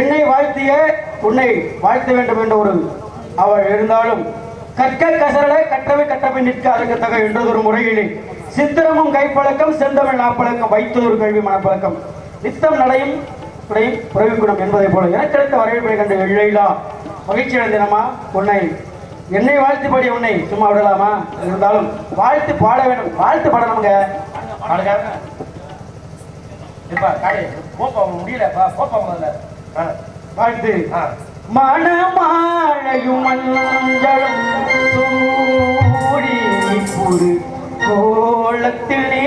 என்னை வாழ்த்திய உன்னை வாழ்த்த வேண்டும் என்ற ஒரு அவள் இருந்தாலும் கற்க கசரல கற்றவை கற்றவை நிற்க அடங்கத்தக என்றதொரு முறையிலே. சித்திரமும் கைப்பழக்கம் செந்தமிழ் நாப்பழக்கம் வைத்ததொரு கல்வி மனப்பழக்கம். நித்தம் நடையும் குடையும் புறவி என்பதை போல. எனக்கு கிடைத்த வரவேற்பை கண்ட எல்லையிலா மகிழ்ச்சி அடைந்தனமா உன்னை என்னை வாழ்த்து பாடி உன்னை சும்மா விடலாமா? இருந்தாலும் வாழ்த்து பாட வேண்டும். வாழ்த்து பாடணுங்க. பாடுங்க. இப்ப முடியலப்பா போப்பா முதல்ல. வாழ்த்து மணமாழையும் மஞ்சளும் சூடி புரு கோலத்திலே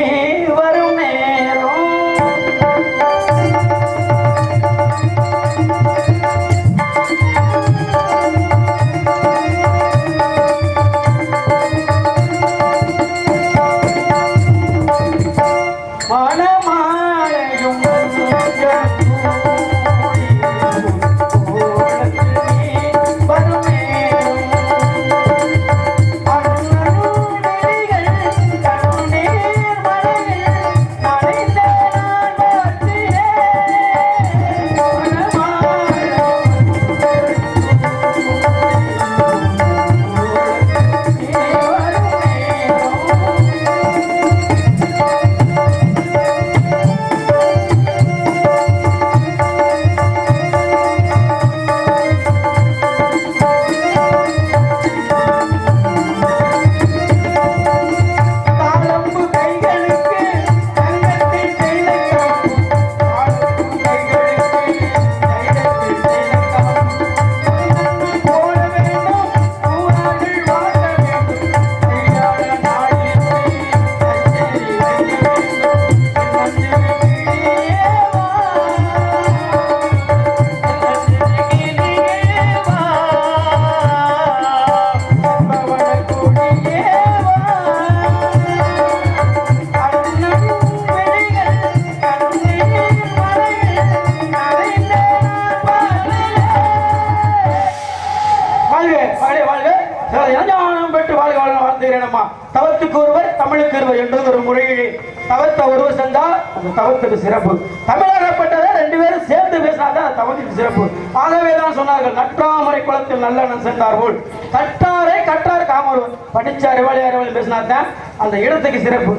வருமே நற்றாமரை குளத்தில் நல்லெண்ணம் சென்றார் போல் கட்டார் காமருவர் படிச்ச அறிவாளி அறிவாளி பேசினாதான் அந்த இடத்துக்கு சிறப்பு.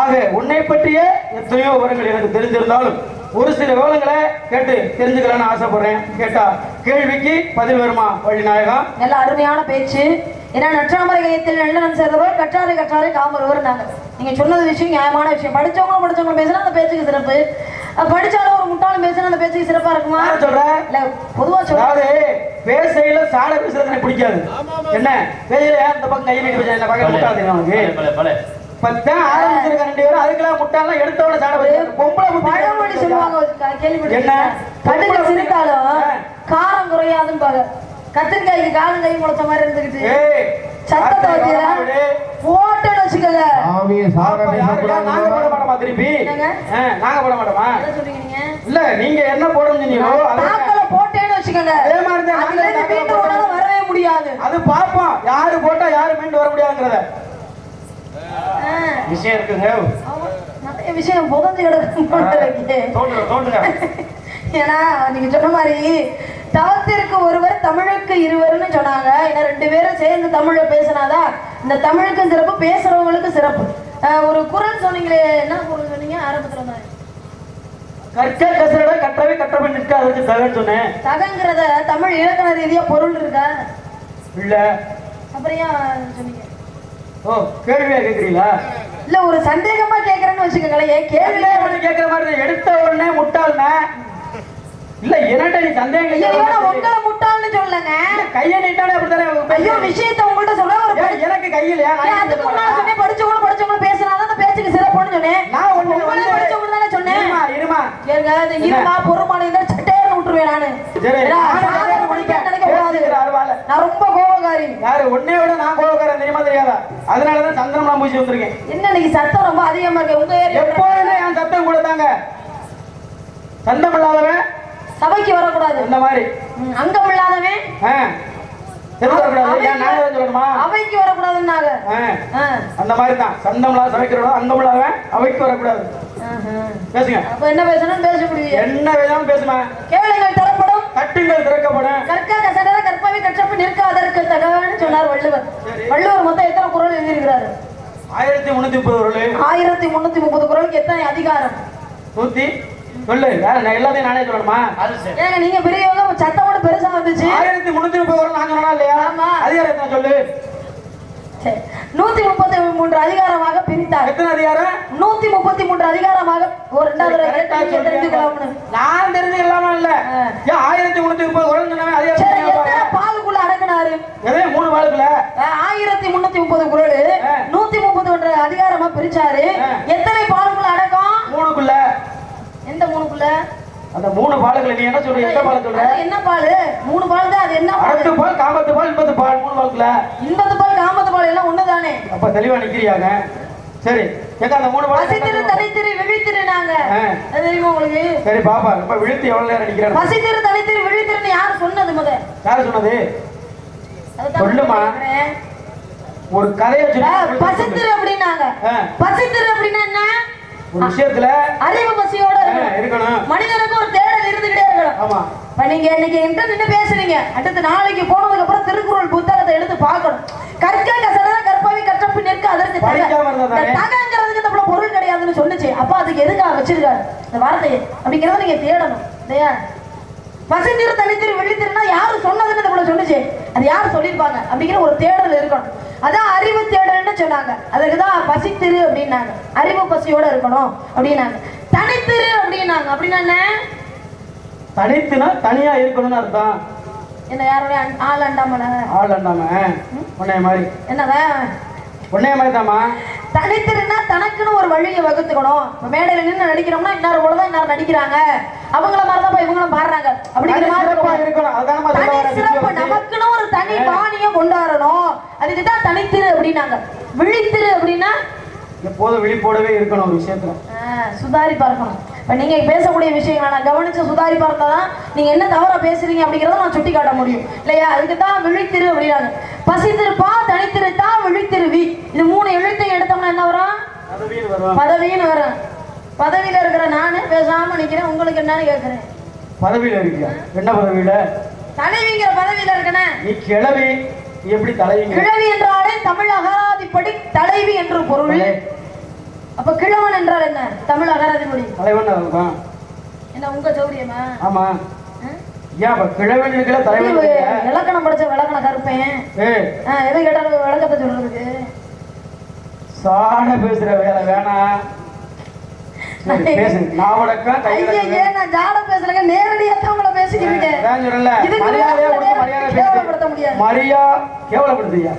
ஆக உன்னை பற்றியே எத்தனையோ விவரங்கள் எனக்கு தெரிஞ்சிருந்தாலும் ஒரு சில விவரங்களை கேட்டு தெரிஞ்சுக்கலாம்னு ஆசைப்படுறேன். கேட்டா கேள்விக்கு பதில் வருமா வழி நாயகம் நல்ல அருமையான பேச்சு. ஏன்னா நற்றாமரை கயத்தில் நல்லனம் சேர்ந்தவர் கற்றாரை கற்றாரை காமருவர் நாங்க நீங்க சொன்னது விஷயம் நியாயமான விஷயம். படிச்சவங்களும் படிச்சவங்க பேசினா அந்த பேச்சுக்கு சிறப்பு. படிச்சாலும் ஒரு முட்டாளும் பேசினா அந்த பேச்சுக்கு சிறப்பா இருக்குமா? யார் சொல்ற? இல்ல பொதுவா அதாவது பேசையில சாட பேசுறது எனக்கு பிடிக்காது. என்ன? பேசையில இந்த பக்கம் கையை நீட்டி பேச என்ன? பக்கம் முட்டாள் உனக்கு பத்தான் ஆரம்பிச்சிருக்க ரெண்டு பேரும். அதுக்கெல்லாம் முட்டாள்லாம் எடுத்தவன சாட பொம்பளை புத்தி பழமொழி சொல்லுவாங்க ஒரு க- கேள்விப்பட்டிருக்கீங்களா? என்ன? கடுகு சிரித்தாலும். காரம் குறையாதுன்னு பாரு கத்திரிக்காய்க்கு காலம் கை முளைச்ச மாதிரி இருந்துகிட்டு. ஏய் சத்தத்தை வச்சுல போட்டோன்னு வச்சுக்கோங்க. சாமியை அப்ப சாரணை யாரு- யார் நாங்க போட மாட்டோமா திருப்பி? நாங்க போட மாட்டோமா? என்ன சொல்றீங்க நீங்க? இல்ல நீங்க என்ன போடணும் சொன்னீங்களோ போட்டேன்னு வச்சுக்கோங்க. அதே மாதிரி தான் மீண்டு வரவே முடியாது. அது பாப்போம். யாரு போட்டா யாரு மீண்டு வர முடியாதுங்கிறத. ஆ. விஷயம் இருக்குங்க. ஆமா, நிறைய விஷயம் புதஞ்சு இருக்கு. தோண்டுங்க தோண்டுங்க ஏன்னா நீங்க சொன்ன மாதிரி தவத்திற்கு ஒருவர் தமிழுக்கு இருவர்னு சொன்னாங்க. ஏன்னா ரெண்டு பேரும் சேர்ந்து தமிழ்ல பேசினாதான் இந்த தமிழுக்கும் சிறப்பு பேசுறவங்களுக்கு சிறப்பு. ஒரு குரல் சொன்னீங்களே என்ன குரல் சொன்னீங்க? ஆரம்பத்துல தான். கற்க கசட கற்றவை கற்றவை நிற்க அதுக்கு தகன்னு சொன்னேன். தகங்கிறத தமிழ் இலக்கண ரீதியா பொருள் இருக்கா? இல்ல. அப்புறம் ஏன் சொன்னீங்க? ஓ கேள்வியா கேக்குறீங்களா? இல்ல ஒரு சந்தேகமா கேக்குறேன்னு வச்சுக்கோங்களேன். கேள்வி கேக்குற மாதிரி. எடுத்த உடனே முட்டாள்னா? இல்ல என்னட்ட நீ சந்தேகம் உங்களை முட்டாள்னு சொல்லலங்க. இல்ல, கையை நீட்டானே அப்படித்தானே ஐயோ விஷயத்தை உங்கள்ட்ட சொல்ல ஒரு எனக்கு கையில் அதுக்கு முன்னால சொன்னேன் படிச்சவங்க படிச்சவங்க பேசினாதான் அந்த பேச்சுக்கு சிறப்புன்னு சொன்னேன். நான் ஒண்ணு வந்து- படிச்சவங்க தானே சொன்னேன். இருமா ஏங்க இந்த இருமா பொறுமான கூடாது. பேசிக்கிற அருவாளை. நான். ரொம்ப கோபக்காரி. யாரு? உன்னைய விட நான் கோபக்காரன் தெரியுமா தெரியாதா? அதனாலதான் சந்தனம்லாம் பூசி வந்திருக்கேன். என்ன சத்தம் ரொம்ப அதிகமா இருக்கு. உங்க ஏரியா எப்போதுமே என் சத்தம் கொடுத்தாங்க சந்தம் இல்லாதவன் சபைக்கு வரக்கூடாது. இந்த மாதிரி. அங்கம் இல்லாதவன் அவைக்கு வரக்கூடாதுன்னாங்க. அந்த மாதிரி தான் சந்தம் இல்லாத சமைக்கிறோம் அங்கம் இல்லாதவன் அவைக்கு வரக்கூடாது. பேசுங்க. அப்ப என்ன பேசணும் பேச முடியும் என்ன வேணாலும் பேசுமா? கேளுங்கள் தரப்படும். தட்டுங்கள் திறக்கப்படும். கற்க கசடர கற்பவை கற்றப்பு நிற்காதற்கு தகவன்னு சொன்னார் வள்ளுவர். வள்ளுவர் மொத்தம் எத்தனை குரல் எழுதியிருக்கிறாரு? ஆயிரத்தி முன்னூத்தி முப்பது ஆயிரத்தி முன்னூத்தி முப்பது குரலுக்கு எத்தனை அதிகாரம்? நூத்தி சொல்லு. நான் எல்லாத்தையும் நானே சொல்லணுமா? ஏங்க நீங்க பெரியவங்க சத்தமோட பெருசா வந்துச்சு. ஆயிரத்தி முன்னூத்தி முப்பது பொருள் நான் சொன்னா இல்லையா? எத்தனை சொல்லு. சரி. நூத்தி முப்பத்தி மூன்று அதிகாரமாக பிரித்தார். எத்தனை அதிகாரம்? நூத்தி முப்பத்தி மூன்று அதிகாரமாக ஒரு ரெண்டாவது தெரிஞ்சுக்கலாம்னு. நான் தெரிஞ்சுக்கலாமா இல்ல? ஆயிரத்தி முன்னூத்தி முப்பது குரல் சொன்னவன் சரி அதிகாரம்? பாலுக்குள்ள அடக்குனாரு? எதே? மூணு அஹ், ஆயிரத்தி முன்னூத்தி முப்பது குரல். நூத்தி முப்பத்தி ஒன்று அதிகாரமா பிரிச்சாரு. எத்தனை பாலுக்குள்ள அடக்கம்? மூணுக்குள்ள. எந்த மூணுக்குள்ள? அந்த மூணு பாலுக்குள்ள நீ என்ன சொல்ற? எந்த பால் சொல்ற? என்ன பால்? மூணு பால் தான் அது என்ன அறத்து பால் பால் காமத்து பால் இன்பத்து பால் மூணு பாலுக்குள்ள. இன்பத்து பால் காமத்து பால் எல்லாம் ஒண்ணுதானே? அப்ப தெளிவா நிக்கிறியாங்க சரி. ஏக்கா அந்த மூணு பால் பசித்திரு தனித்திரு விழித்திரு நாங்க. தெரியுமா உங்களுக்கு? சரி பாப்பா ரொம்ப விழுத்து எவ்வளவு நேரம் நிக்கிறேன் பசித்திரு தனித்திரு விழித்திருன்னு யார் சொன்னது முத? யாரு சொன்னது? சொல்லுமா. ஒரு கதையை பசித்திரு அப்படின்னாங்க. பசித்திரு அப்படின்னா என்ன? ஒரு விஷயத்துல அறிவு பசியோட இருக்கணும். மனிதனுக்கு ஒரு தேடல் இருந்துகிட்டே இருக்கணும். ஆமா. இப்ப நீங்க இன்னைக்கு என்கிட்ட நின்று பேசுறீங்க? அடுத்து நாளைக்கு போனதுக்கு அப்புறம் திருக்குறள் புத்தகத்தை எடுத்து பார்க்கணும். கற்க கசடத கற்பவை கற்றப்பு நிற்க அதற்கு? தகங்கிறதுக்கு இந்த பொருள் கிடையாதுன்னு சொன்னுச்சு அப்ப அதுக்கு எதுக்காக வச்சிருக்காரு? இந்த வார்த்தையை. அப்படிங்கிறத நீங்க தேடணும். இல்லையா? பசித்திரு தனித்திரு வெள்ளித்திருனா யாரு சொன்னதுன்னு போல சொன்னுச்சு அது யாரு சொல்லியிருப்பாங்க? அப்படிங்கிற ஒரு தேடல் இருக்கணும். அதான் அறிவு தேடல்னு சொன்னாங்க. அதுக்கு தான் பசித்திரு அப்படின்னாங்க. அறிவு பசியோட இருக்கணும் அப்படின்னாங்க. தனித்திரு அப்படின்னாங்க. அப்படின்னா என்ன? தனித்துனா தனியா இருக்கணும்னு அர்த்தம். என்ன யாருடைய அண்- ஆள் அண்டாமல? ஆள் அண்டாம உன்னைய மாதிரி. என்னதான் உன்னைய மாதிரி தாமா தனித்திருன்னா தனக்குன்னு ஒரு வழியை வகுத்துக்கணும். இப்ப மேடையில நின்று நடிக்கிறோம்னா இன்னார் போலதான் இன்னார் நடிக்கிறாங்க. அவங்கள மாதிரி தான் இவங்களும் பாடுறாங்க. அப்படிங்கிற மாதிரி சிறப்பா தனி. நமக்குன்னு ஒரு தனி பாணியை கொண்டாடணும் அதுக்கு தான் தனித்திரு அப்படின்னாங்க. விழித்திரு அப்படின்னா எப்போதும் விழிப்போடவே இருக்கணும் ஒரு விஷயத்துல. ஆ, சுதாரிப்பா இருக்கணும். இப்ப நீங்க பேசக்கூடிய விஷயங்களை நான் கவனிச்சு சுதாரிப்பா இருந்தாதான் நீங்க என்ன தவறா பேசுறீங்க அப்படிங்கறத நான் சுட்டி காட்ட முடியும். இல்லையா? அதுக்கு தான் விழித்திரு அப்படின்னாங்க. பசித்திருப்பா தனித்திருத்தா விழித்திருவி. இது மூணு எழுத்தையும் எடுத்தோம்னா என்ன வரும்? பதவின்னு வரும். பதவியில இருக்கிற நானு பேசாம நிக்கிறேன். உங்களுக்கு என்னன்னு கேக்குறேன். பதவியில இருக்கியா? என்ன பதவியில? தலைவிங்கிற பதவியில இருக்கனே. நீ கிளவி நீ எப்படி தலைவிங்க? கிழவி என்றாலே தமிழ் அகராதிப்படி தலைவி என்று பொருள். அப்ப கிழவன் என்றால் என்ன? தமிழ் அகராதிப்படி தலைவன் அதுதான் என்ன உங்க சௌரியமா? ஆமா? ஏன் அப்ப கிழவன் இருக்கல தலைவன்? இலக்கணம் படிச்ச விளக்கண கருப்பேன் எது கேட்டாலும் விளக்கத்தை சொல்றதுக்கு? சாட பேசுற வேலை வேணாம். மரியா கேவலப்படுத்துறியா?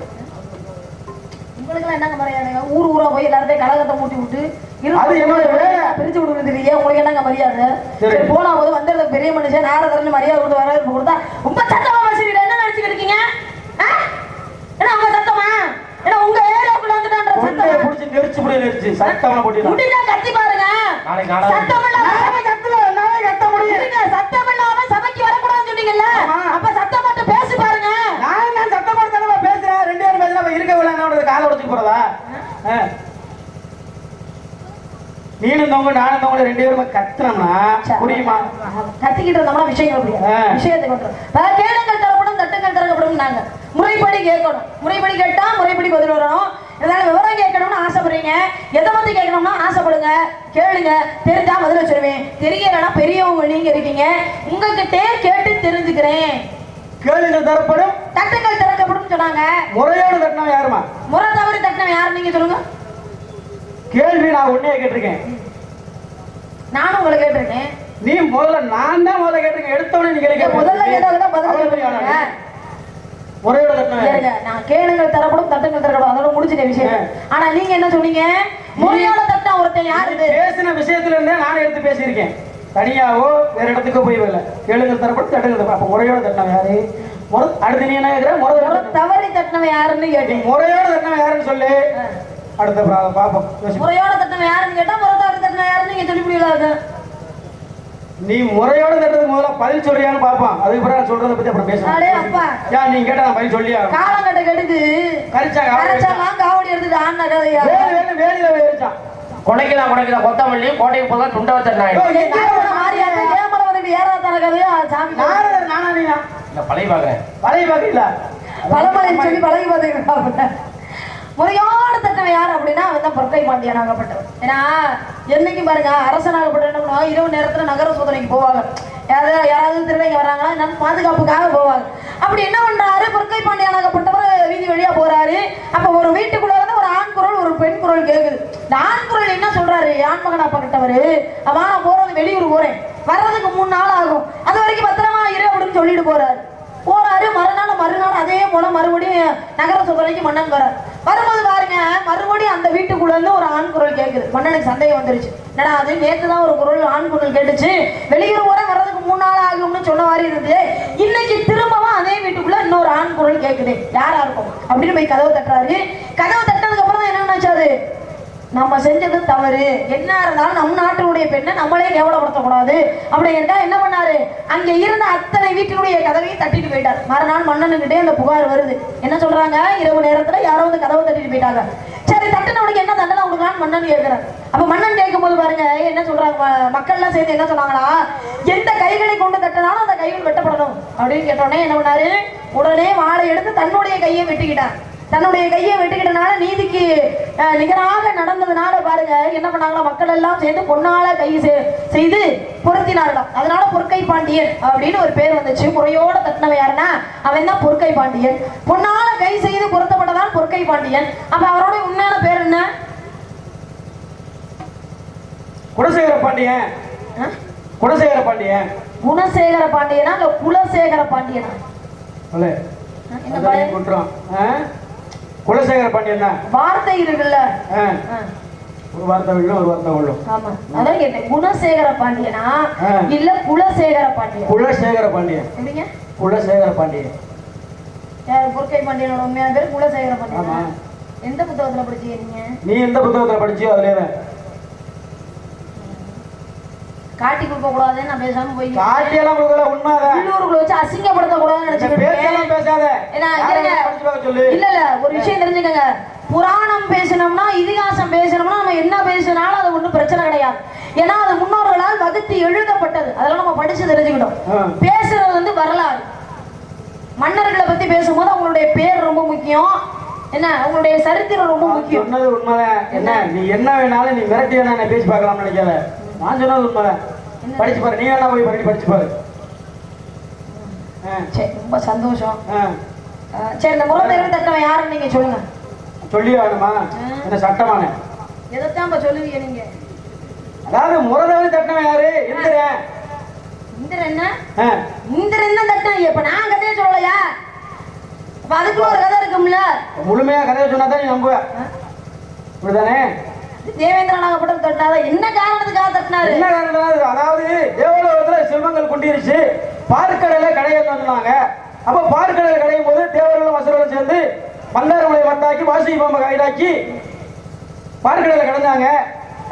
உங்களுக்கு என்னங்க மரியாதை ஊர் ஊரா போய் எல்லாத்தையும் கலகத்தை மூட்டி விட்டு அது என்னோட வேலை. பிரிச்சு விடுறது ஏன் உங்களுக்கு என்னங்க மரியாதை? சரி. சரி போனா போது வந்த பெரிய மனுஷன் நாரதர்னு மரியாதை கொடுத்து வரவேற்பு கொடுத்தா ரொம்ப சத்தமா பேசுறீங்க என்ன நினைச்சுக்கிட்டு இருக்கீங்க? உங்க சத்தமா? என்ன உங்க வந்துட்டான்ற கொண்டைய சத்தமா புடிச்சு நெரிச்சு புடி நெரிச்சு. சத்தம்லாம் போட்டிடலாம். முடிஞ்சா கத்தி பாருங்க. நாளைக்கு. சத்தம் இல்லாம முடியும். சத்தம் இல்லாம சபைக்கு வரக்கூடாதுன்னு சொன்னீங்கல்ல. அப்ப சத்தம் மட்டும் பேசி பாருங்க நான் நான் சத்தம் போட்டு பேசுறேன் ரெண்டு பேரும் பேசுறேன் அப்ப இருக்க விட காலை உடச்சு போறதா ஆ. நீனும் தவங்க நானும் தவங்க ரெண்டு பேரும் கத்துனோம்னா புரியுமா கத்திக்கிட்டு இருந்தோம்னா விஷயங்கள் புரியாது ஆ. விஷயத்தை கொண்டு. கேளுங்கள் தரப்படும் தட்டுங்கள் திறக்கப்படும் நாங்க. முறைப்படி கேட்கணும். முறைப்படி கேட்டா முறைப்படி பதில் வரணும் இதனால விவரம் கேட்கணும்னு ஆசைப்படுறீங்க. எதை பத்தி கேட்கணும்னா ஆசைப்படுங்க கேளுங்க. தெரிஞ்சா பதில் வச்சிருவேன். தெரியலன்னா பெரியவங்க நீங்க இருக்கீங்க. உங்ககிட்டே கேட்டு தெரிஞ்சுக்கிறேன். கேளுங்கள் தரப்படும். தட்டுங்கள் திறக்கப்படும் சொன்னாங்க. முறையோடு தட்டினவன் யாருமா? முறை தவறி தட்டினவன் யாரு நீங்க சொல்லுங்க. கேள்வி நான் உன்னையே கேட்டிருக்கேன். நானும் உங்களை கேட்டிருக்கேன். நீ முதல்ல நான் தான் முதல்ல கேட்டிருக்கேன். எடுத்தவனே நீ கேட்க முதல்ல கேட்டவங்க பதில் யாரு? இருங்க, நான் கேளுங்கள் தரப்படும் தட்டுங்கள் திறக்கப்படும் அதோட முடிச்சிட்ட விஷயம். ஆனா நீங்க என்ன சொன்னீங்க? முறையோட தட்டா ஒருத்தன் யாரு? பேசின விஷயத்துல இருந்தே நானே எடுத்து பேசியிருக்கேன். தனியாவோ வேற இடத்துக்கு போய் வரல. கேளுங்க தரப்பட்டு தட்டுங்க அப்ப முறையோட தட்டினவன் யாரு? அடுத்து நீ என்ன கேக்குற முறை முறை தவறி தட்டினவன் யாருன்னு கேட்டேன். முறையோட தட்டினவன் யாருன்னு சொல்லு. அடுத்த பாப்போம். முறையோட தட்டினவன் யாருன்னு கேட்டா முறை தவறி தட்டினவன் யாருன்னு நீங்க சொல்லி முடியலாது நீ முறையோட தட்டுறதுக்கு முதல்ல பதில் சொல்றியான்னு பாப்போம். அதுக்கு பிறகு சொல்றதை பத்தி அப்புறம் அடே அப்பா. ஏன் நீ கேட்டா நான் பதில் சொல்லியா? காலங்கட்ட கெடுக்கு. கரிச்சாங்க கரைச்சாலாம் காவடி எடுத்துட்டு ஆடின கதையா? வேலு வேலு வேலியில வேலிச்சான் கொடைக்கலாம் கொடைக்கலாம் கொத்தமல்லி கோட்டைக்கு போதா துண்ட வச்சிருந்தாங்க. ஏறாத்தான கதையா? சாமி நானா நீனா இல்ல பழைய பாக்குறேன். பழைய பாக்கல பழமலைன்னு சொல்லி பழகி பார்த்துக்கிட்டா முறையான தட்டவன் யார் அப்படின்னா அவன் தான் பொற்கை பாண்டியன் ஆகப்பட்டவன் ஏன்னா என்னைக்கும் பாருங்க அரசனாகப்பட்ட என்ன பண்ணுவாங்க இரவு நேரத்தில் நகர சோதனைக்கு போவாங்க. யாராவது யாராவது திருநங்கை வராங்களா என்னன்னு பாதுகாப்புக்காக போவாங்க. அப்படி என்ன பண்றாரு? பொற்கை பாண்டியனாகப்பட்டவர் வீதி வழியா போறாரு. அப்ப ஒரு வீட்டுக்குள்ள வந்து ஒரு ஆண் குரல் ஒரு பெண் குரல் கேக்குது. இந்த ஆண் குரல் என்ன சொல்றாரு? ஆண் மகனா பக்கத்தவரு அவன் நான் போறது வெளியூர் போறேன். வர்றதுக்கு மூணு நாள் ஆகும். அது வரைக்கும் பத்திரமா இரு அப்படின்னு சொல்லிட்டு போறாரு. போறாரு மறுநாள் மறுநாள் அதே போல மறுபடியும் நகர சோதனைக்கு மன்னன் போறாரு வரும்போது பாருங்க மறுபடியும் அந்த வீட்டுக்குள்ள இருந்து ஒரு ஆண் குரல் கேட்குது மன்னனுக்கு சந்தேகம் வந்துருச்சு. என்னடா அது? நேற்று தான் ஒரு குரல் ஆண் குரல் கேட்டுச்சு. வெளியூர் போற வர்றதுக்கு மூணு நாள் ஆகும்னு சொன்ன மாதிரி இருந்தது. இன்னைக்கு திரும்பவும் அதே வீட்டுக்குள்ள இன்னொரு ஆண் குரல் கேட்குது யாரா இருக்கும்? அப்படின்னு போய் கதவு தட்டுறாரு. கதவு தட்டினதுக்கு அப்புறம் தான் என்ன நினைச்சாரு நம்ம செஞ்சது தவறு. என்ன இருந்தாலும் நம் நாட்டினுடைய பெண்ணை நம்மளே கேவலப்படுத்தக்கூடாது. அப்படின்ட்டா என்ன பண்ணாரு? அங்க இருந்த அத்தனை வீட்டினுடைய கதவையும் தட்டிட்டு போயிட்டார். மறுநாள் மன்னனுக்கிட்டே அந்த புகார் வருது. என்ன சொல்றாங்க? இரவு நேரத்துல யாரோ வந்து கதவை தட்டிட்டு போயிட்டாங்க. சரி தட்டினவனுக்கு என்ன தண்டனை கொடுக்கலான்னு மன்னன் கேட்கிறார். அப்ப மன்னன் கேட்கும்போது பாருங்க என்ன சொல்றாங்க? மக்கள்லாம் சேர்ந்து என்ன சொன்னாங்களா? எந்த கைகளை கொண்டு தட்டினாலும் அந்த கைகள் வெட்டப்படணும். அப்படின்னு கேட்டோடனே என்ன பண்ணாரு? உடனே வாளை எடுத்து தன்னுடைய கையை வெட்டிக்கிட்டார். தன்னுடைய கையை வெட்டிக்கிட்டனால நீதிக்கு நிகராக நடந்ததுனால பாருங்க என்ன பண்ணாங்களா? மக்கள் எல்லாம் சேர்ந்து பொன்னால கை செய்து பொருத்தினார்களாம். அதனால பொற்கை பாண்டியன் அப்படின்னு ஒரு பேர் வந்துச்சு. முறையோட தட்டினவன் யாருன்னா அவன் தான் பொற்கை பாண்டியன். பொன்னால கை செய்து பொருத்தப்பட்டதான் பொற்கை பாண்டியன். அப்ப அவரோட உண்மையான பேர் என்ன? குடசேகர பாண்டியன். அஹ்? குடசேகர பாண்டியன். குணசேகர பாண்டியனா? இல்ல குலசேகர பாண்டியனா? என்ன குற்றம்? குலசேகர பாண்டியன் தான் வார்த்தை இருக்குல்ல. ஒரு வார்த்தை விழும் ஒரு வார்த்தை விழும். ஆமா. அதான் கேட்டேன். குணசேகர பாண்டியனா. இல்ல குலசேகர பாண்டியன்? குலசேகர பாண்டியன். எப்படிங்க குலசேகர பாண்டியன். யார்? பொற்கை பாண்டியனோட உண்மையான பேர் குலசேகர பாண்டியனா. எந்த புத்தகத்துல படிச்சீங்க நீ எந்த புத்தகத்துல படிச்சியோ அதுல காட்டி கொடுக்க கூடாதுன்னு நான் பேசாம போய் கொடுக்கல உண்மைதான் உள்ளூருக்குள்ள வச்சு அசிங்கப்படுத்த கூடாதுன்னு நினைச்சுக்கிட்டு. பேசாத. இல்ல இல்ல ஒரு விஷயம் தெரிஞ்சுக்கங்க. புராணம் பேசணும்னா இதிகாசம் பேசணும்னா நம்ம என்ன பேசினாலும் அது ஒண்ணும் பிரச்சனை கிடையாது. ஏன்னா அது முன்னோர்களால் வகுத்து எழுதப்பட்டது. அதெல்லாம் நம்ம படிச்சு தெரிஞ்சுக்கிட்டோம். பேசுறது வந்து வரலாறு. மன்னர்களை பத்தி பேசும்போது அவங்களுடைய பேர் ரொம்ப முக்கியம். என்ன? அவங்களுடைய சரித்திரம் ரொம்ப முக்கியம். சொன்னது உண்மைதான். என்ன? நீ என்ன வேணாலும் நீ மிரட்டி வேணா பேசி பார்க்கலாம்னு நினைக்காத. நான் சொன்னது உண்மைதான்? படிச்சு பாரு நீ வேணா போய் படிச்சு படிச்சு பாரு. ஆ, சரி ரொம்ப சந்தோஷம். சரி இந்த தேர்வு தட்டவன் யாருன்னு நீங்க சொல்லுங்க. சொல்லியே வேணுமா என்ன சட்டமான? எதைத்தான் இப்ப சொல்லுவீங்க நீங்க? அதாவது முறதவரை தட்டினவன் யாரு? இந்திரன். இந்திரன் என்ன? இந்திரன் தான் தட்டினாங்க. இப்ப நான் கதையை சொல்லலையா? அப்ப அதுக்கு ஒரு கதை இருக்கும்ல. முழுமையா கதையை சொன்னா தான் நீ நம்புவ. ஆ? இப்படிதானே தேவேந்திரன் ஆகப்பட்ட தட்டினாரா? என்ன காரணத்துக்காக தட்டினாரு? என்ன காரணம் அதாவது தேவலோகத்துல செல்வங்கள் கொண்டிருச்சு. பார்க்கடல கடையை வந்தாங்க அப்ப பார்க்கடல கடையும் போது தேவர்களும் வசூலும் சேர்ந்து மந்தாரமலை வந்தாக்கி வாசுகி பாம்பை கைடாக்கி பார்க்கடல கடைஞ்சாங்க.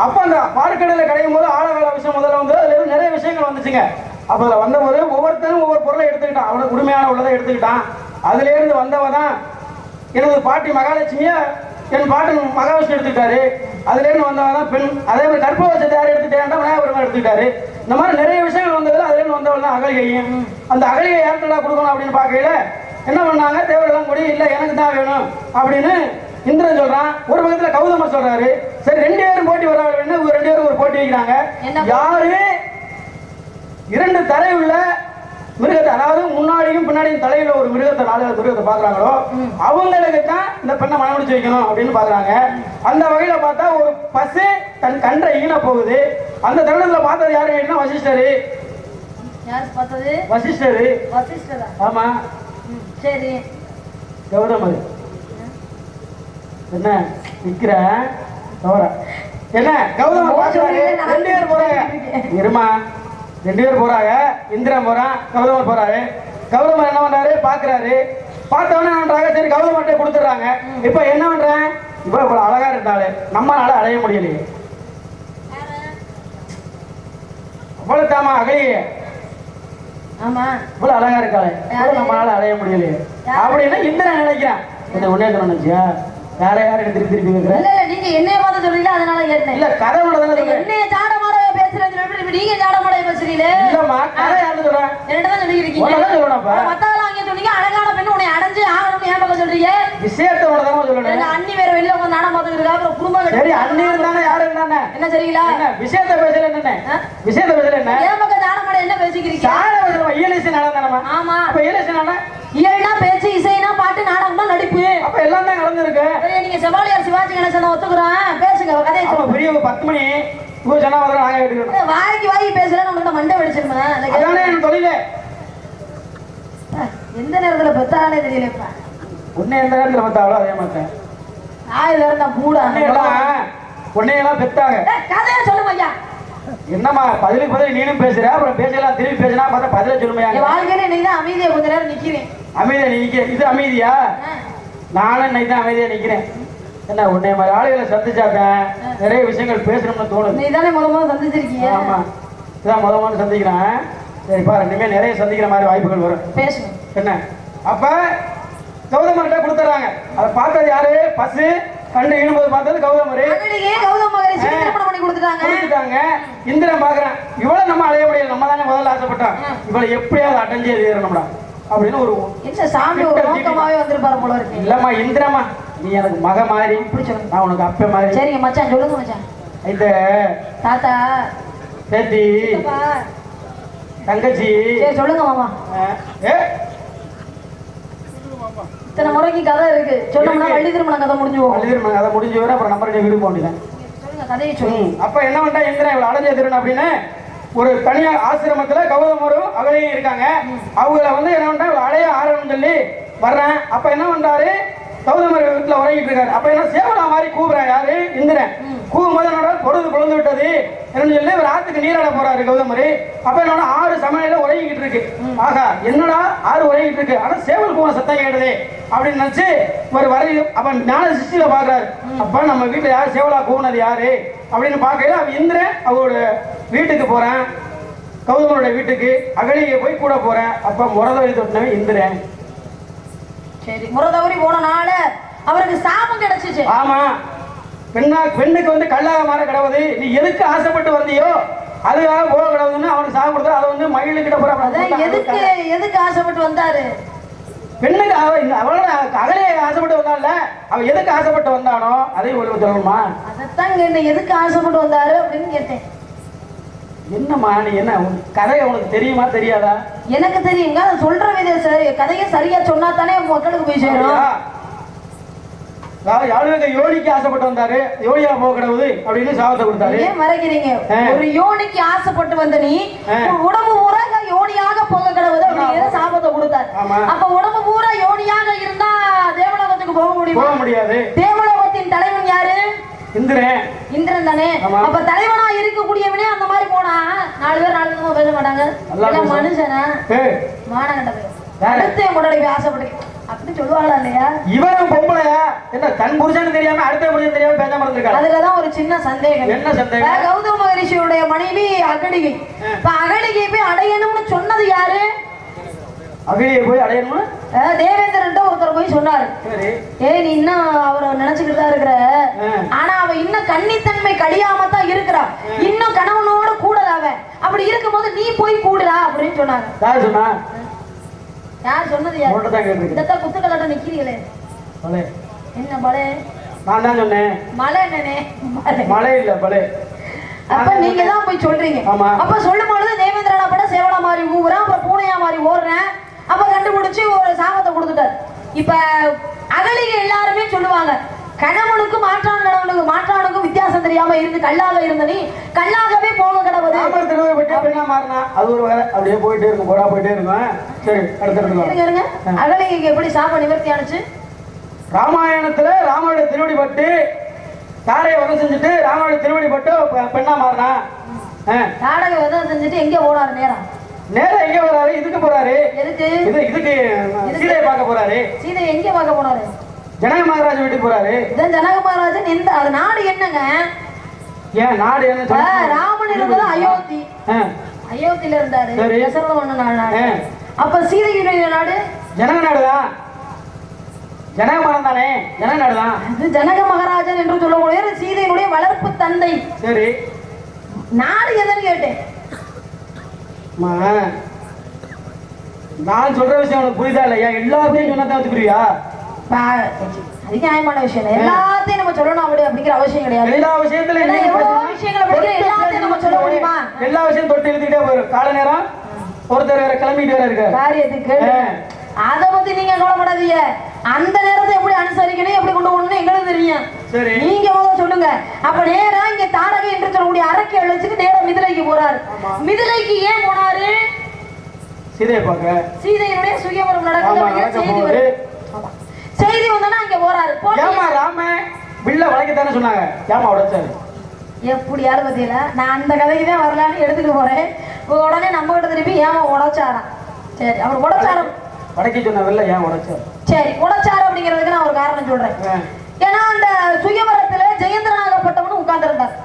அப்ப அந்த பார்க்கடல கடையும் போது ஆழவேல விஷயம் முதல்ல வந்து அதுல இருந்து நிறைய விஷயங்கள் வந்துச்சுங்க. அப்ப அதுல வந்தபோது ஒவ்வொருத்தரும் ஒவ்வொரு பொருளை எடுத்துக்கிட்டான். அவனுக்கு உரிமையான உள்ளதை எடுத்துக்கிட்டான். அதுல இருந்து வந்தவன் தான் எனது பாட்டி மகாலட்சுமியை என் பாட்டன் மகாவிஷ்ணு எடுத்துக்கிட்டாரு. அதுல இருந்து வந்தவன் தான் பெண். அதே மாதிரி கற்பவசத்தை யார் எடுத்துக்கிட்டேன் விநாயகபெருமான் எடுத்துக்கிட்டாரு. இந்த மாதிரி நிறைய விஷயங்கள் வந்தது அதுல இருந்து வந்தவன் தான் அகலிகையும் அந்த அகலிகை யாருக்குடா கொடுக்கணும் அப்படின்னு பார்க்கையில என்ன பண்ணாங்க? தேவரெல்லாம் கூடி இல்ல எனக்கு தான் வேணும். அப்படின்னு இந்திரன் சொல்றான். ஒரு பக்கத்துல கௌதமர் சொல்றாரு. சரி ரெண்டு பேரும் போட்டி வர இவங்க ரெண்டு பேரும் ஒரு போட்டி வைக்கிறாங்க. போட்டி? யாரு இரண்டு தலை உள்ள மிருகத்தை அதாவது முன்னாடியும் பின்னாடியும் தலையில ஒரு மிருகத்தை நாலு மிருகத்தை பாக்குறாங்களோ அவங்களுக்கு தான் இந்த பெண்ணை மனம் முடிச்சு வைக்கணும் அப்படின்னு பாக்குறாங்க அந்த வகையில பார்த்தா ஒரு பசு தன் கன்றை ஈன போகுது. அந்த தருணத்துல பார்த்தது யாரு? கேட்டீங்கன்னா வசிஷ்டரு? யார் பார்த்தது? வசிஷ்டரு. வசிஷ்டரா? ஆமா. சரி. கௌதமர் என்ன? விக்கிற தவற என்ன? கௌதமர் பாக்குறாரு ரெண்டு பேர் போறாங்க. இருமா? ரெண்டு பேர் போறாங்க இந்திரன் போறான் கௌதமர் போறாரு. கௌதமர் என்ன பண்றாரு? பாக்குறாரு. பார்த்தவொடனே பண்றாங்க? சரி கௌதமர்கிட்ட கொடுத்துட்றாங்க. இப்போ என்ன பண்றேன்? இப்போ இவ்வளவு அழகா இருந்தாலே நம்மளால அடைய முடியலையே. அவ்வளவு தாமா அகலியே? ஆமா. இவ்வளவு அழகா இருக்காளே. நம்மளால அடைய முடியலையே. அப்படின்னு இந்திரன் நினைக்கிறான். இந்த உன்னே நினைச்சியா? வேற யாரும் திருப்பி திருப்பி கேட்கிறேன் இல்ல இல்ல நீங்க என்னைய பார்த்து சொல்றீங்களா அதனால கேட்டேன். இல்ல கதை என்னைய ஜாட மாட பேசுறேன்னு சொல்லிட்டு இப்ப நீங்க ஜாட பேசுறீங்களே இல்லம்மா கதை உன்னதான் சொல்லணும்ப்பா. மத்தவெல்லாம் அங்கே சொன்னீங்க அழகான உன்னை அடைஞ்சு ஆகணும்னு ஏன் பக்கம் சொல்றீங்க? விஷயத்தை உனதாம எங்க சொல்லணும் அண்ணி வேற வெளியில உங்க இருக்கா? அப்புறம் குடும்பம் கட்டி- சரி அண்ணி இருந்தானே யாரு இருந்தானே? என்ன சரிங்களா என்ன விஷயத்தை பேசல என்ன ஆ? விஷயத்தை பேசல என்ன? என் பக்கம் என்ன பேசிக்கிறீங்க? சாட பேசல இயலிசை நாடகம் தானே ஆமா. அப்ப இயலிசை நாடகம் இயல்னா பேச்சு இசைனா பாட்டு நாடகம்னா நடிப்பு. அப்ப எல்லாம் தான் கலந்துருக்கு. சரி, நீங்க செவாலியார் சிவாஜி கணேசன் ஒத்துக்குறேன். பேசுங்க கதையை அப்ப சொல்லுங்க. பெரிய ஒரு பத்து மணி. இவ சொன்னா முதல்ல நாங்க எடுக்கணும் வாய்க்கு வாய் பேசலன்னு உங்கள்கிட்ட மண்டை வெடிச்சிருமே? அதானே என் தொழிலே. எந்த நேரத்துல பெத்தானே தெரியலப்பா உன்னை எந்த நேரத்துல பார்த்தாவளோ அதே மாதிரி ஆயில இருந்தா பூடா உன்னையெல்லாம் உன்னையெல்லாம் பெத்தாங்க. கதையை சொல்லுங்க ஐயா என்னம்மா பதிலுக்கு பதில் நீனும் பேசுற அப்புறம் பேசலாம் திருப்பி பேசினா பார்த்தா பதில சொல்லுமையா வாழ்க்கையில நீ தான் அமைதியா கொஞ்ச நேரம் நிக்கிறேன். அமைதியா நீ நிக்கிற இது அமைதியா? நானும் இன்னைக்கு தான் அமைதியா நிக்கிறேன். என்ன உன்னை மாதிரி ஆளுகளை சந்திச்சாதான் நிறைய விஷயங்கள் பேசணும்னு தோணுது. நீ தானே முத சந்திச்சிருக்கீங்க. ஆமா. இதான் முத முதல்ல சந்திக்கிறேன். சரி பாரு இனிமேல் நிறைய சந்திக்கிற மாதிரி வாய்ப்புகள் வரும். பேசுங்க என்ன? அப்ப கௌதமர்கிட்ட கொடுத்துறாங்க அதை பார்த்தது யாரு? பசு. கண்டு இழும்போது பார்த்தது கௌதமர். கொடுத்துட்டாங்க. இந்திரன் பாக்குறேன் இவளை நம்ம அடைய முடியல. நம்ம தானே முதல்ல ஆசைப்பட்டோம். இவளை எப்படியாவது அடைஞ்சே தீரணும்டா. அப்படின்னு ஒரு சாமி நோக்கமாவே வந்திருப்பாரு போல இருக்கு. இல்லம்மா இந்திரம்மா. நீ எனக்கு மக மாதிரி நான் உனக்கு அப்ப மாதிரி. சரிங்க மச்சான் சொல்லுங்க மச்சான். இந்த தாத்தா. சித்தப்பா. தங்கச்சி. சரி சொல்லுங்க மாமா. இத்தனை முறைக்கு கதை இருக்கு. சொன்னோம்னா. வள்ளி திருமணம் கதை முடிஞ்சு போகும் அழுதுருமாங்க அதை முடிஞ்ச வரை அப்புறம் நம்பர் வீடு போக வேண்டியதான் சொல்லுங்க கதையை அப்ப என்ன பண்ணா இந்திரன் இவ்வளவு அடைஞ்ச திருடன் அப்படின்னு ஒரு தனியா ஆசிரமத்துல கௌதமரும் அகலையும் இருக்காங்க. அவங்கள வந்து என்ன பண்ணா அடைய ஆரம்பம் சொல்லி வர்றேன். அப்ப என்ன பண்றாரு கௌதமர் வீட்டுல உறங்கிட்டு இருக்காரு. அப்ப என்ன சேவலா மாதிரி கூவுறேன் யாரு? இந்திரன். கூவும் போது என்னோட பொழுது பொழுது விட்டது. என்னன்னு சொல்லி ஒரு ஆத்துக்கு நீராட போறாரு கௌதமர். அப்ப என்னோட ஆறு சமையல உறங்கிட்டு இருக்கு. ஆகா என்னடா ஆறு உறங்கிட்டு இருக்கு? ஆனா சேவல் கூவ சத்தம் கேடுது அப்படின்னு நினைச்சு ஒரு வரை அப்ப ஞான சிருஷ்டியில பாக்குறாரு. அப்ப நம்ம வீட்டுல யார் சேவலா கூவுனது யாரு? அப்படின்னு பார்க்கையில அவன் இந்திரன் அவரோட வீட்டுக்கு போறேன். கௌதமரோட வீட்டுக்கு. அகலியை போய் கூட போறேன். அப்ப வழி தொட்டினவன் இந்திரன். சரி முறை தவறி போனனால அவருக்கு சாபம் கிடைச்சிச்சு. ஆமா. பெண்ணா பெண்ணுக்கு வந்து கல்லாக மாற கிடவுது. நீ எதுக்கு ஆசைப்பட்டு வந்தியோ அதுக்காக போக கிடவுதுன்னு அவனுக்கு சாபம் கொடுத்தா அதை வந்து மயிலு கிட்ட போற அதான் எதுக்கு எதுக்கு ஆசைப்பட்டு வந்தாரு? பெண்ணுக்கு அவளோட அகலே ஆசைப்பட்டு வந்தான்ல அவன் எதுக்கு ஆசைப்பட்டு வந்தானோ அதை ஒரு சொல்லணுமா அதைத்தான் எதுக்கு ஆசைப்பட்டு வந்தாரு அப்படின்னு கேட்டேன். என்னம்மா நீ என்ன கதை உனக்கு தெரியுமா தெரியாதா? எனக்கு தெரியுங்க அதை சொல்ற வித சரி கதையை சரியா சொன்னா தானே மக்களுக்கு போய் சேரும். யோனிக்கு ஆசைப்பட்டு வந்தாரு. யோனியா போக கிடவுது அப்படின்னு சாபத்தை கொடுத்தாரு. ஏன் மறைக்கிறீங்க? ஆ. ஒரு யோனிக்கு ஆசைப்பட்டு வந்த நீ உடம்பு பூரா யோனியாக போக கிடவுது அப்படிங்கிற சாபத்தை கொடுத்தாரு. அப்ப உடம்பு பூரா யோனியாக இருந்தா தேவலோகத்துக்கு போக முடியுமா? போக முடியாது. தேவலோகத்தின் தலைவன் யாரு? இந்திரன். இந்திரன் தானே. அப்ப தலைவனா இருக்கக்கூடியவனே அந்த மாதிரி போனா நாலு பேர் நாலு விதமா பேச மாட்டாங்க. பேசும். மனுஷனா? மானகண்ட முன்னாடி போய் ஆசைப்பட்டு அப்படி சொல்லுவாங்களா இல்லையா? இவனும் பொம்பளையா? என்ன தன் புருஷன் தெரியாம அடுத்த புருஷன் தெரியாம பேசாம இருந்திருக்காரு அதுலதான் ஒரு சின்ன சந்தேகம். என்ன சந்தேகம்? கௌதம மகரிஷியுடைய மனைவி அகலிகை இப்ப அகலிகை போய் அடையணும்னு சொன்னது யாரு? அகிலியை போய் அடையணும்னு அஹ் தேவேந்திரன்ட்ட ஒருத்தர் போய் சொன்னாரு. ஏய் நீ இன்னும் அவரை நினைச்சுக்கிட்டு தான் இருக்கிற. ஆனா அவ இன்னும் கன்னித்தன்மை கழியாம தான் இருக்கிறா இன்னும் கணவனோட கூடல அவ அப்படி இருக்கும்போது நீ போய் கூடுடா அப்படின்னு சொன்னாங்க. யார் சொன்னா? யார் சொன்னது யார்? உன்கிட்ட தான் கேட்டிருக்கேன். இந்த குத்துக்கலாட்ட நிக்கிறீங்களே. என்ன பலே நான் தான் சொன்னேன். மலை என்னனே? மலை. மழை இல்ல பலே அப்ப நீங்க தான் போய் சொல்றீங்க. ஆமா. அப்ப சொல்லும் பொழுது தேவேந்திரனா பட சேவலா மாதிரி ஊவுறேன் அப்புறம் பூனையா மாதிரி ஓடுறேன் அப்ப கண்டுபிடிச்சு ஒரு சாபத்தை கொடுத்துட்டாரு இப்ப அகலிகை எல்லாருமே சொல்லுவாங்க கணவனுக்கு மாற்றான் கணவனுக்கு மாற்றானுக்கும் வித்தியாசம் தெரியாம இருந்து கல்லாக இருந்த நீ கல்லாகவே போக கிடவது மாறினா அது ஒரு வேலை. அப்படியே போயிட்டே இருக்கும் போடா போயிட்டே இருக்கும். சரி இருங்க அகலிகைக்கு எப்படி சாப நிவர்த்தி ஆனுச்சு? ராமாயணத்துல ராமனுடைய திருவடி பட்டு தாரையை வதம் செஞ்சுட்டு ராமனுடைய திருவடி பட்டு பெண்ணா மாறினா. தாடகை விதம் செஞ்சுட்டு எங்க போனாரு நேரம் நேரா எங்க போறாரு இதுக்கு போறாரு. எதுக்கு? இது இதுக்கு சீதையை பார்க்க போறாரு. சீதை எங்க பார்க்க போனாரு? ஜனக மகாராஜ் வீட்டுக்கு போறாரு. இதான் ஜனக மகாராஜன். எந்த அது நாடு என்னங்க? ஏன் நாடு என்ன இப்ப? ராமன் இருந்தது அயோத்தி. ஆ, அயோத்தியில இருந்தாரு. சரி. தசரத மன்னன் நாடு. ஆ. அப்ப சீதையுடைய நாடு? ஜனக நாடுதான் ஜனக மரம் தானே? ஜனக நாடுதான் அது ஜனக மகாராஜன் என்று சொல்லக்கூடிய சீதையினுடைய வளர்ப்பு தந்தை. சரி. நாடு எதுன்னு கேட்டேன். நான் சொல்ற விஷயம் உனக்கு புரியுதா இல்லையா? எல்லாத்தையும் சொன்னா தான் ஒத்துக்கிறியா பா- அது நியாயமான விஷயம் இல்லை. எல்லாத்தையும் நம்ம சொல்லணும் அப்படி அப்படிங்கிற அவசியம் கிடையாது. எல்லா பத்தி எல்லாத்தையும் நம்ம சொல்ல முடியுமா? எல்லா விஷயம் தொட்டு இழுத்துக்கிட்டே போயிடும் கால நேரம். ஒருத்தர் வேற கிளம்பிட்டு வேற இருக்காரு. காரியத்துக்கு. அத பத்தி நீங்க கவலைப்படாதீங்க. அந்த நேரத்தை எப்படி அனுசரிக்கணும் எப்படி கொண்டு போகணும்னு எங்களுக்கு தெரியும். நீங்க முதல்ல சொல்லுங்க. அப்ப நேரா இங்க தாடகை என்று சொல்லக்கூடிய அரக்கை அழைச்சுக்கு நேரா மிதிலைக்கு போறாரு. மிதிலைக்கு ஏன் போனாரு? சீதையை பார்க்க. சீதையினுடைய சுயவரம் நடக்குது செய்தி ஆமா. செய்தி வந்தோன்னா இங்க போறாரு. ஏமா ராம வில்ல வளைக்கத்தானே சொன்னாங்க. ஏமா உடைச்சாரு? எப்படியாவது பத்தியில? நான் அந்த கதைக்கு தான் வரலான்னு எடுத்துட்டு போறேன். உடனே நம்ம கிட்ட திருப்பி ஏமா உடைச்சாராம். சரி அவர் உடைச்சாரம். வடக்கே சொன்ன வில்ல ஏன் உடைச்சாரு? சரி உடைச்சாரு அப்படிங்கிறதுக்கு நான் ஒரு காரணம் சொல்றேன். ஏன்னா அந்த சுயவரத்துல ஜெயந்திரனாகப்பட்டவனு உட்கார்ந்திருந்தார்.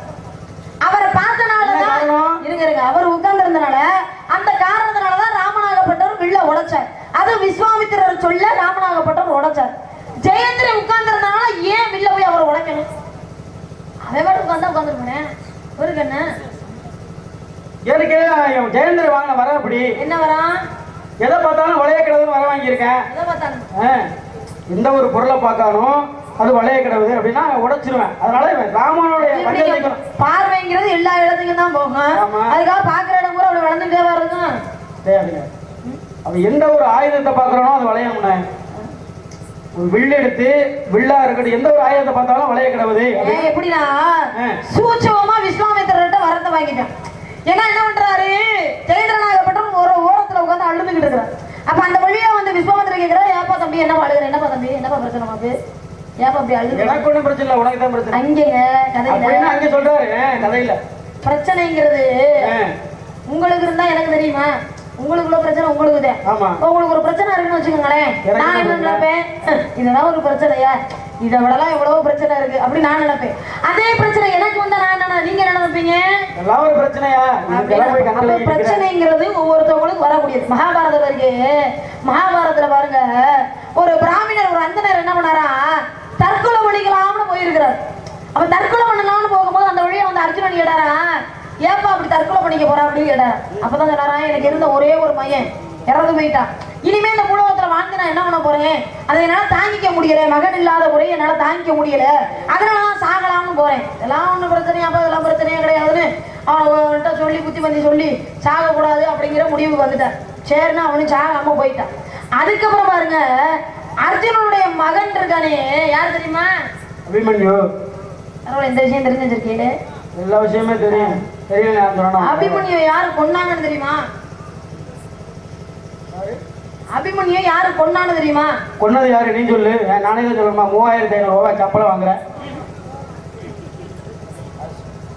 அவரை என்ன பார்த்தனாலதான்? இருங்க இருங்க அவர் உட்கார்ந்திருந்தனால அந்த காரணத்தினாலதான் ராமநாகப்பட்டவர் வில்ல உடைச்சார். அது விஸ்வாமித்திரர் சொல்ல ராமநாகப்பட்டவர் உடைச்சார். ஜெயந்திரன் உட்கார்ந்திருந்தனால ஏன் வில்ல போய் அவர் உடைக்கணும்? அவன் மட்டும் உட்கார்ந்தா உட்கார்ந்துருக்கனே ஒரு கண்ணு எனக்கு ஜெயந்திர வாங்கின வர அப்படி என்ன வரான் எதை பார்த்தாலும் வளைய கிடவுன்னு வர வாங்கியிருக்கேன் எந்த ஒரு பொருளை பார்க்காலும் அது வளைய கிடவுது அப்படின்னா உடைச்சிருவேன். அதனால ராமனுடைய பார்வைங்கிறது எல்லா இடத்துக்கும் தான் போகும். அதுக்காக பாக்குற இடம் கூட அப்படி வளர்ந்துட்டே தேவையில்லை அவன் எந்த ஒரு ஆயுதத்தை பார்க்கறானோ அது வளையணும்னே ஒரு வில் எடுத்து வில்லா இருக்கட்டும் எந்த ஒரு ஆயுதத்தை பார்த்தாலும் வளைய கிடவுது. எப்படின்னா. சூட்சமா விஸ்வாமித்திரர்கிட்ட வரத்தை வாங்கிட்டான். ஏன்னா என்ன பண்றாரு? ஜெயந்திரனாகப்பட்டவன் உட்கார்ந்து அழுதுகிட்டு இருக்கிறார் அப்ப அந்த வழியா வந்து விஸ்வாமித்திரர் கேக்குறா ஏப்பா தம்பி என்னப்பா அழுகுற என்னப்பா தம்பி என்னப்பா பிரச்சனை உனக்கு? ஏப்பா அப்படி அழுகுற? எனக்கு ஒண்ணும் பிரச்சனை இல்லை உனக்கு தான் பிரச்சனை. அங்கேங்க கதையில. அங்க சொல்றாரு? கதையில. பிரச்சனைங்கிறது உங்களுக்கு இருந்தா எனக்கு தெரியுமா? உங்களுக்குள்ள பிரச்சனை உங்களுக்கு தான் உங்களுக்கு ஒரு பிரச்சனை இருக்குன்னு வச்சுக்கோங்களேன். நான் என்ன நினைப்பேன்? "அஹ், இதெல்லாம் ஒரு பிரச்சனையா? இதை விடலாம் எவ்வளவோ பிரச்சனை இருக்கு அப்படி நான் நினைப்பேன். அதே பிரச்சனை எனக்கு வந்தா நான் என்ன நீங்க என்ன நினைப்பீங்க? பிரச்சனையா? பிரச்சனைங்கிறது ஒவ்வொருத்தவங்களுக்கு வரக்கூடியது மகாபாரதத்துல இருக்கு மகாபாரதத்துல பாருங்க ஒரு பிராமணர் ஒரு அந்தனர் என்ன பண்ணாரா? தற்கொலை பண்ணிக்கலாம்னு போயிருக்கிறார். அப்ப தற்கொலை பண்ணலாம்னு போகும்போது அந்த வழியை வந்து அர்ஜுனன் கேட்டாரா ஏப்பா அப்படி தற்கொலை பண்ணிக்க போறா? அப்படின்னு கேட்டார். அப்பதான் சொன்னாரா எனக்கு இருந்த ஒரே ஒரு மையன் இறந்து போயிட்டான். இனிமே இந்த உலகத்துல வாழ்ந்து நான் என்ன பண்ண போறேன்? அதை என்னால தாங்கிக்க முடியல. மகன் இல்லாத முறை என்னால தாங்கிக்க முடியல. அதனால நான் சாகலாம்னு போறேன். இதெல்லாம் ஒண்ணும் பிரச்சனையா அப்ப இதெல்லாம் பிரச்சனையே கிடையாதுன்னு அவன்கிட்ட சொல்லி புத்தி பண்ணி சொல்லி சாகக்கூடாது அப்படிங்கிற முடிவுக்கு வந்துட்டான். சரின்னு அவனு சாகாம போயிட்டான். அதுக்கப்புறம் பாருங்க அர்ஜுனனுடைய மகன் இருக்கானே. யார் தெரியுமா? அபிமன்யு. பரவாயில்ல இந்த விஷயம் தெரிஞ்சு வச்சிருக்கீங்களே. எல்லா விஷயமே தெரியும். சொல்லணும் அபிமன்யு யாரு? கொன்னாங்கன்னு தெரியுமா? அபிமன்யு யாரு? கொன்னான்னு தெரியுமா? கொன்னது யாரு? நீ சொல்லு. நானே தான் சொல்லணுமா? மூவாயிரத்தி ஐநூறு ரூபாய் சம்பளம் வாங்குறேன்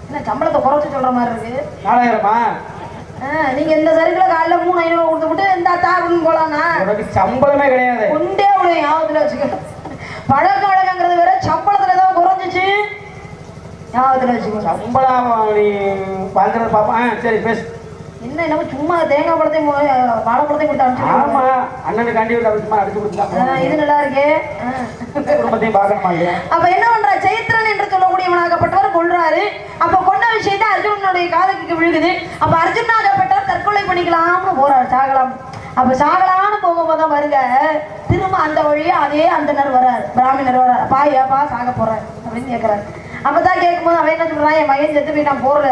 என்ன சம்பளத்தை குறைச்சு சொல்ற மாதிரி இருக்கு? நாலாயிரமா? நீங்க இந்த சருக்குல காலைல மூணு ஐநூறு கொடுத்து விட்டு இந்த தாக்குன்னு போலாம்னா உனக்கு சம்பளமே கிடையாது. கொண்டே அவ்வளோ ஞாபகத்துல வச்சுக்க. பழக்க வழக்கங்கிறது வேற சம்பளத்துல ஏதோ குறைஞ்சிச்சு. ஞாபகத்துல வச்சுக்கோ. சம்பளம் நீ வாங்குறது பாப்பா. சரி பேசு. என்ன என்னமோ சும்மா தேங்காய் பழத்தையும் மு- வாழைப்பழத்தையும் கொடுத்து ஆமா அனுப்பிச்சு அண்ணனுக்கு கண்டி விட்டு சும்மா அடிச்சு ஆ, கொடுத்தா இது நல்லா இருக்கே. குடும்பத்தையும் பார்க்கணுமா இல்லையா? அப்ப என்ன பண்றா? சைத்திரன் என்று சொல்லக்கூடியவனாகப்பட்டவர் கொள்றாரு அப்ப கொண்ட விஷயத்தை அர்ஜுனனுடைய காதுக்கு விழுகுது. அப்ப அர்ஜுனாகப்பட்டவர் தற்கொலை பண்ணிக்கலாம்னு போறாரு. சாகலாம். அப்ப சாகலாம்னு போகும்போது தான் பாருங்க திரும்ப அந்த வழியா அதே அந்தனர் வராரு பிராமணர் வராரு பா ஏப்பா சாக போறாரு அப்படின்னு கேக்குறாரு. அப்பதான் கேட்கும்போது அவன் என்ன சொல்றான்? என் மகன் செத்து போய் நான் போறல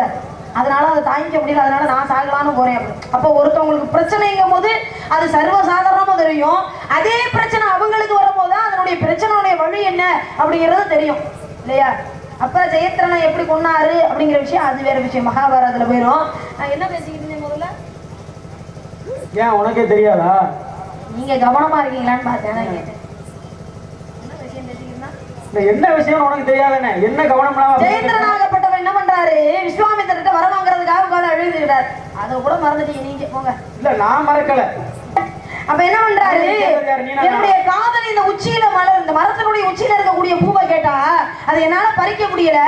அதனால அதை தாங்கிக்க முடியல அதனால நான் சாகலாம்னு போறேன் அப்போ ஒருத்தவங்களுக்கு பிரச்சனைங்கும் போது அது சர்வசாதாரணமா தெரியும். அதே பிரச்சனை அவங்களுக்கு வரும்போது தான் அதனுடைய பிரச்சனையுடைய வழி என்ன அப்படிங்கிறது தெரியும். இல்லையா? அப்ப ஜெயத்ரனை எப்படி கொன்னாரு அப்படிங்கிற விஷயம் அது வேற விஷயம். மகாபாரதத்துல போயிடும் என்ன பேசிக்கிட்டு முதல்ல? ஏன் உனக்கே தெரியாதா? நீங்க கவனமா இருக்கீங்களான்னு பார்த்தேன் கேட்டேன். என்ன விஷயம் உனக்கு தெரியாதானே? என்ன கவனம் இல்லாம என்ன பண்றாரு? விஸ்வாமித்திரர்கிட்ட வர வாங்குறதுக்கு அதுக்காக உட்காந்து அழுதுகிறார் அதை கூட மறந்துட்டீங்க நீங்க போங்க. இல்ல நான் மறக்கல. அப்ப என்ன பண்றாரு? என்னுடைய காதல் இந்த உச்சியில மலர் இந்த மரத்தினுடைய உச்சியில இருக்கக்கூடிய பூவை கேட்டா அது என்னால பறிக்க முடியல.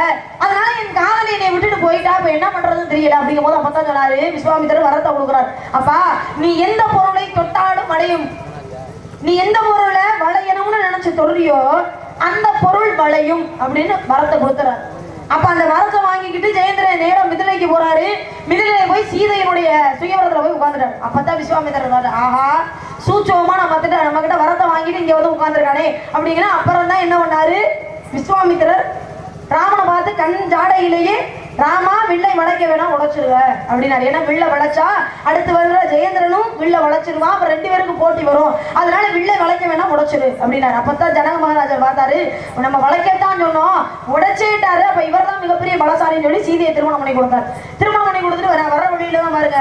அதனால என் காதலி என்னை விட்டுட்டு போயிட்டா. அப்ப என்ன பண்றதுன்னு தெரியல. அப்படிங்கும் போது அப்பதான் சொன்னாரு விஸ்வாமித்திரர் வரத்தை கொடுக்குறாரு. அப்பா நீ எந்த பொருளை தொட்டாலும் அடையும் நீ எந்த பொருளை வளையணும்னு நினைச்சு தொடுறியோ அந்த பொருள் வளையும் அப்படின்னு வரத்தை கொடுத்துறாரு. அப்ப அந்த வரத்தை வாங்கிக்கிட்டு ஜெயந்திரன் நேரம் மிதிலைக்கு போறாரு. மிதிலையில போய் சீதையினுடைய சுயவரத்துல போய் உட்கார்ந்துட்டாரு. அப்பதான் விஸ்வாமித்திரர் ஆஹா சூட்சமா நம்ம வந்துட்டு நம்ம கிட்ட வரத்தை வாங்கிட்டு இங்க வந்து உட்கார்ந்துருக்கானே. அப்படிங்கிற அப்புறம் தான் என்ன பண்ணாரு? விஸ்வாமித்திரர் ராமனை பார்த்து கண் ஜாடையிலேயே ராமா வில்லை வளைக்க வேணாம் உடைச்சிருவ அப்படின்னாரு. ஏன்னா வில்ல வளைச்சா அடுத்து வருகிற ஜெயேந்திரனும் வில்ல வளைச்சிருவான் அப்புறம் ரெண்டு பேருக்கு போட்டி வரும். அதனால வில்லை வளைக்க வேணாம் உடைச்சிரு அப்படின்னாரு. அப்பதான் ஜனக மகாராஜர் பார்த்தாரு நம்ம வளைக்கத்தான் சொன்னோம் உடைச்சிட்டாரு அப்ப இவர் தான் மிகப்பெரிய பலசாலின்னு சொல்லி சீதையை திருமணம் பண்ணி கொடுத்தாரு. திருமணம் பண்ணி கொடுத்துட்டு வர வர வழியில தான் பாருங்க